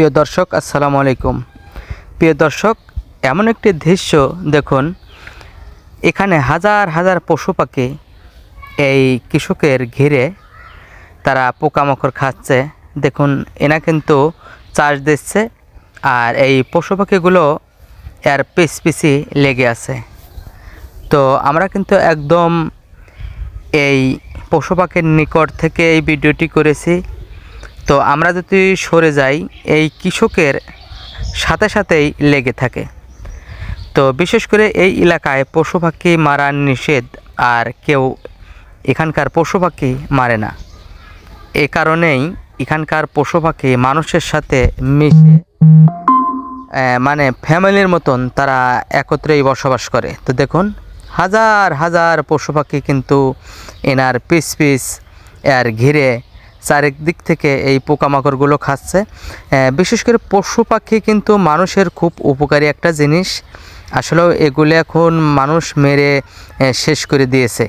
প্রিয় দর্শক, আসসালামু আলাইকুম। প্রিয় দর্শক, এমন একটি দৃশ্য দেখুন। এখানে হাজার হাজার পশু পাখি এই কৃষকের ঘিরে তারা পোকামাকড় খাচ্ছে। দেখুন এনা কিন্তু চাষ দিচ্ছে আর এই পশু পাখিগুলো এর পিস পিছি লেগে আছে। তো আমরা কিন্তু একদম এই পশু পাখির নিকট থেকে এই ভিডিওটি করেছি। তো আমরা যদি সরে যাই, এই কৃষকের সাথে সাথেই লেগে থাকে। তো বিশেষ করে এই এলাকায় পশু পাখি মারা নিষেধ আর কেউ এখানকার পশু পাখি মারে না। এ কারণেই এখানকার পশু পাখি মানুষের সাথে মিশে মানে ফ্যামিলির মতন তারা একত্রেই বসবাস করে। তো দেখুন, হাজার হাজার পশু পাখি কিন্তু এনার পিস পিস এর ঘিরে চারিদিক থেকে এই পোকামাকড়গুলো খাচ্ছে। বিশেষ করে পশু পাখি কিন্তু মানুষের খুব উপকারী একটা জিনিস। আসলেও এগুলো এখন মানুষ মেরে শেষ করে দিয়েছে।